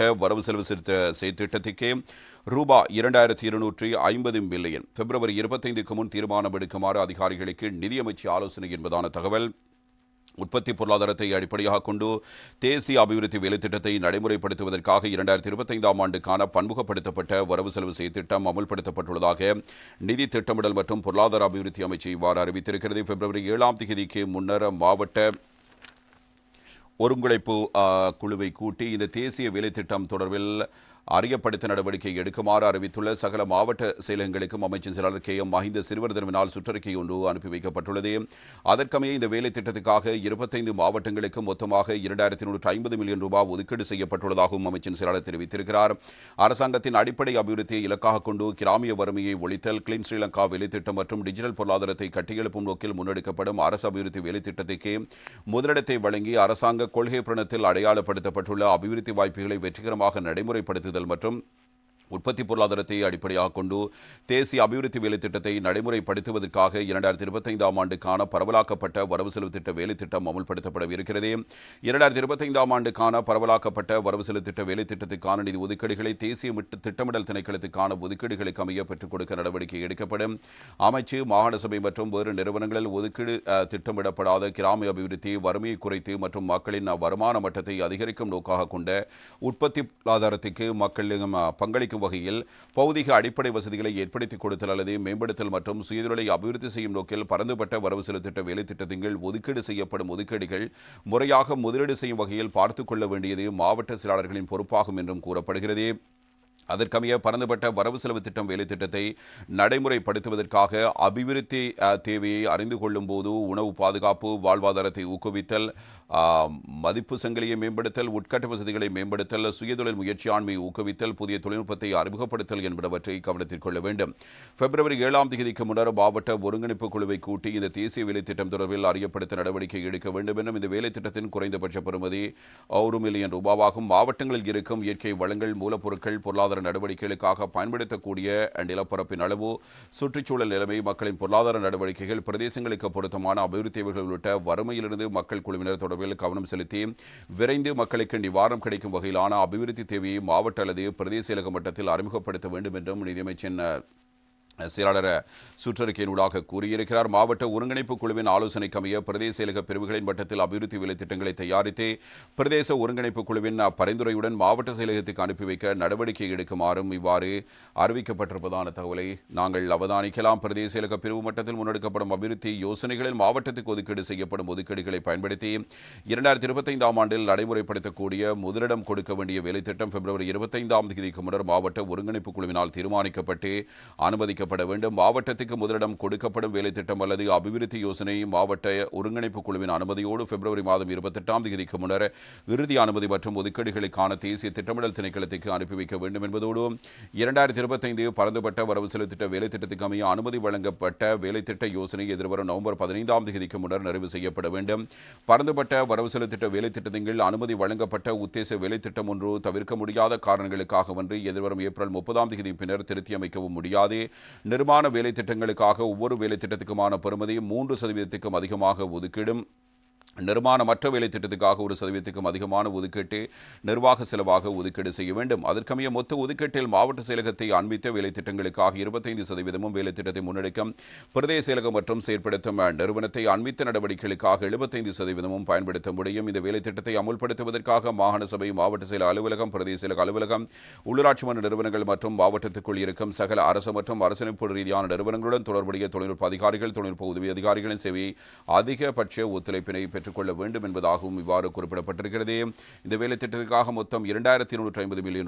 வரவு செலவு சிறுத்த திட்டத்துக்கு ரூபாய் இரண்டாயிரத்தி இருநூற்றி ஐம்பது மில்லியன். பிப்ரவரி இருபத்தைந்துக்கு முன் தீர்மானம் எடுக்குமாறு அதிகாரிகளுக்கு நிதியமைச்சு ஆலோசனை என்பதான தகவல் உற்பத்தி பொருளாதாரத்தை அடிப்படையாக கொண்டு தேசிய அபிவிருத்தி வேலைத்திட்டத்தை நடைமுறைப்படுத்துவதற்காக இரண்டாயிரத்தி இருபத்தைந்தாம் ஆண்டுக்கான பன்முகப்படுத்தப்பட்ட வரவு செலவு செய்திட்டம் அமுல்படுத்தப்பட்டுள்ளதாக நிதி திட்டமிடல் மற்றும் பொருளாதார அபிவிருத்தி அமைச்சு இவ்வாறு அறிவித்திருக்கிறது. பிப்ரவரி ஏழாம் தேதிக்கு முன்னர் மாவட்ட ஒருங்கிணைப்பு குழுவை கூட்டி இந்த தேசிய வேலைத்திட்டம் தொடர்பில் அறியப்படுத்த நடவடிக்கை எடுக்குமாறு அறிவித்துள்ள சகல மாவட்ட செயலகங்களுக்கும் அமைச்சர் செயலாளர் கே எம் மஹிந்த சிறுவர் தினவினால் சுற்றறிக்கை ஒன்று அனுப்பி வைக்கப்பட்டுள்ளது. அதற்கமைய இந்த வேலை திட்டத்துக்காக இருபத்தைந்து மாவட்டங்களுக்கு மொத்தமாக இரண்டாயிரத்தி நூற்று ஐம்பது மில்லியன் ரூபாய் ஒதுக்கீடு செய்யப்பட்டுள்ளதாகவும் அமைச்சர் செயலாளர் தெரிவித்திருக்கிறார். அரசாங்கத்தின் அடிப்படை அபிவிருத்தியை இலக்காக கொண்டு கிராமிய வறுமையை ஒழித்தல் கிளீன் ஸ்ரீலங்கா வேலைத்திட்டம் மற்றும் டிஜிட்டல் பொருளாதாரத்தை கட்டியெழுப்பும் நோக்கில் முன்னெடுக்கப்படும் அரசு அபிவிருத்தி வேலைத்திட்டத்திற்கு முதலிடத்தை வழங்கி அரசாங்க கொள்கை பிரணத்தில் அடையாளப்படுத்தப்பட்டுள்ள அபிவிருத்தி வாய்ப்புகளை வெற்றிகரமாக நடைமுறைப்படுத்துதல் மற்றும் உற்பத்தி பொருளாதாரத்தை அடிப்படையாக கொண்டு தேசிய அபிவிருத்தி வேலை திட்டத்தை நடைமுறைப்படுத்துவதற்காக இரண்டாயிரத்தி இருபத்தைந்தாம் ஆண்டுக்கான பரவலாக்கப்பட்ட வரவு செலவு திட்ட வேலை திட்டம் அமல்படுத்தப்படவிருக்கிறது. இரண்டாயிரத்தி இருபத்தைந்தாம் ஆண்டுக்கான பரவலாக்கப்பட்ட வரவு செலவு திட்ட வேலை திட்டத்துக்கான நிதி ஒதுக்கீடுகளை தேசிய திட்டமிடல் திணைக்களத்துக்கான ஒதுக்கீடுகளுக்கு அமைய பெற்றுக் கொடுக்க நடவடிக்கை எடுக்கப்படும். அமைச்சு மாகாண சபை மற்றும் வேறு நிறுவனங்களில் ஒதுக்கீடு திட்டமிடப்படாத கிராம அபிவிருத்தி வறுமையை குறைத்து மற்றும் மக்களின் வருமான மட்டத்தை அதிகரிக்கும் நோக்காக கொண்ட உற்பத்தி பொருளாதாரத்துக்கு மக்களின் பங்களிக்கும் பங்களிக்கும் வகையில் பௌதிக அடிப்படை வசதிகளை ஏற்படுத்தி கொடுத்தல் அல்லது மேம்படுத்தல் மற்றும் சுயதொழிலை அபிவிருத்தி செய்யும் நோக்கில் பரந்துபட்ட வரவு செலவு திட்ட வேலை திட்டத்தின் கீழ் ஒதுக்கீடு செய்யப்படும் ஒதுக்கீடுகள் முறையாக முதலீடு செய்யும் வகையில் பார்த்துக் கொள்ள வேண்டியது மாவட்ட செயலாளர்களின் பொறுப்பாகும் என்றும் கூறப்படுகிறது. அதற்கமைய பரந்துபட்ட வரவு செலவு திட்டம் வேலை திட்டத்தை நடைமுறைப்படுத்துவதற்காக அபிவிருத்தி தேவையை அறிந்து கொள்ளும் போது உணவு பாதுகாப்பு வாழ்வாதாரத்தை ஊக்குவித்தல் மதிப்பு சங்கிலியை மேம்படுத்தல் உட்கட்ட வசதிகளை மேம்படுத்தல் சுயதொழில் முயற்சியாண்மையை ஊக்குவித்தல் புதிய தொழில்நுட்பத்தை அறிமுகப்படுத்தல் என்பனவற்றை கவனத்தில் கொள்ள வேண்டும். பிப்ரவரி ஏழாம் தேதிக்கு முன்னர் மாவட்ட ஒருங்கிணைப்பு குழுவை கூட்டி இந்த தேசிய வேலை திட்டம் தொடர்பில் அறியப்படுத்த நடவடிக்கை எடுக்க வேண்டும் என்றும் இந்த வேலை திட்டத்தின் குறைந்தபட்ச பெறுமதி ஒரு மில்லியன் ரூபாவாகும். மாவட்டங்களில் இருக்கும் இயற்கை வளங்கள் மூலப்பொருட்கள் பொருளாதார நடவடிக்கைகளுக்காக பயன்படுத்தக்கூடிய நிலப்பரப்பின் அளவு சுற்றுச்சூழல் நிலைமை மக்களின் பொருளாதார நடவடிக்கைகள் பிரதேசங்களுக்கு பொருத்தமான அபிவிருத்தி தேவைகள் உள்ளிட்ட வறுமையிலிருந்து மக்கள் குழுவினர் தொடர்பில் கவனம் செலுத்தி விரைந்து மக்களுக்கு நிவாரணம் கிடைக்கும் வகையிலான அபிவிருத்தி தேவையை மாவட்ட அல்லது பிரதேச இலக மட்டத்தில் அறிமுகப்படுத்த வேண்டும் என்றும் நிதியமைச்சர் செயலாளர் சுற்றறிக்கையினூடாக கூறியிருக்கிறார் மாவட்ட ஒருங்கிணைப்பு குழுவின் ஆலோசனைக்கு அமைய பிரதேச செயலக பிரிவுகளின் மட்டத்தில் அபிவிருத்தி வேலை திட்டங்களை தயாரித்து பிரதேச ஒருங்கிணைப்பு குழுவின் பரிந்துரையுடன் மாவட்ட செயலகத்துக்கு அனுப்பி வைக்க நடவடிக்கை எடுக்குமாறும் இவ்வாறு அறிவிக்கப்பட்டிருப்பதான தகவலை நாங்கள் அவதானிக்கலாம். பிரதேச செயலக பிரிவு மட்டத்தில் முன்னெடுக்கப்படும் அபிவிருத்தி யோசனைகளில் மாவட்டத்துக்கு ஒதுக்கீடு செய்யப்படும் ஒதுக்கீடுகளை பயன்படுத்தி இரண்டாயிரத்தி இருபத்தைந்தாம் ஆண்டில் நடைமுறைப்படுத்தக்கூடிய முதலிடம் கொடுக்க வேண்டிய வேலை திட்டம் பிப்ரவரி இருபத்தைந்தாம் தேதிக்கு முன்னர் மாவட்ட ஒருங்கிணைப்பு குழுவினால் தீர்மானிக்கப்பட்டு அனுமதிக்கப்பட வேண்டும். மாவட்டத்துக்கு முதலிடம் கொடுக்கப்படும் வேலை திட்டம் அல்லது அபிவிருத்தி யோசனை மாவட்ட ஒருங்கிணைப்பு குழுவின் அனுமதியோடு பிப்ரவரி மாதம் இருபத்தெட்டாம் தேதிக்கு முன்னர் இறுதி அனுமதி மற்றும் ஒதுக்கீடுகளுக்கான தேசிய திட்டமிடல் திணைக்களத்துக்கு அனுப்பி வைக்க வேண்டும் என்பதோடு இரண்டாயிரத்தி இருபத்தைந்து பரந்துபட்ட வரவு செலுத்திட்ட திட்ட வேலை திட்டத்துக்கு அமைய அனுமதி வழங்கப்பட்ட வேலை திட்ட யோசனை எதிர்வரும் நவம்பர் பதினைந்தாம் தேதிக்கு முன்னர் நிறைவு செய்யப்பட வேண்டும். பரந்துபட்ட வரவு செலுத்திட்ட திட்ட வேலை திட்டத்தின் அனுமதி வழங்கப்பட்ட உத்தேச வேலை திட்டம் ஒன்று தவிர்க்க முடியாத காரணங்களுக்காகவன்று எதிர்வரும் ஏப்ரல் முப்பதாம் தேதி பின்னர் திருத்தி அமைக்கவும் முடியாது. நிர்மாண வேலை திட்டங்களுக்காக ஒவ்வொரு வேலை திட்டத்துக்குமான மூன்று சதவீதத்துக்கும் அதிகமாக ஒதுக்கீடும். நிர்மாண மற்ற வேலை திட்டத்துக்காக ஒரு சதவீதத்துக்கும் அதிகமான ஒதுக்கீட்டு நிர்வாக செலவாக ஒதுக்கீடு செய்ய வேண்டும். அதற்கமைய மொத்த ஒதுக்கீட்டில் மாவட்ட செயலகத்தை அண்மித்த வேலை திட்டங்களுக்காக இருபத்தைந்து சதவீதமும் வேலை திட்டத்தை முன்னெடுக்கும் பிரதேச செயலகம் மற்றும் செயற்படுத்தும் நிறுவனத்தை அண்மித்த நடவடிக்கைகளுக்காக எழுபத்தைந்து சதவீதமும் பயன்படுத்த முடியும். இந்த வேலை திட்டத்தை அமுல்படுத்துவதற்காக மாகாண சபை மாவட்ட செயல அலுவலகம் பிரதேச செயலக அலுவலகம் உள்ளூராட்சி மன்ற நிறுவனங்கள் மற்றும் மாவட்டத்துக்குள் இருக்கும் சகல அரசு மற்றும் அரசமைப்பு ரீதியான நிறுவனங்களுடன் தொடர்புடைய தொழில்நுட்ப அதிகாரிகள் தொழில்நுட்ப உதவி அதிகாரிகளின் சேவையை அதிகபட்ச ஒத்துழைப்பினை பெற்று பெற்றுக்கொள்ள வேண்டும் என்பதாகவும் இவ்வாறு குறிப்பிடப்பட்டிருக்கிறது. இந்த வேலை திட்டத்திற்காக மொத்தம் இரண்டாயிரத்தி இருநூற்றி ஐம்பது மில்லியன்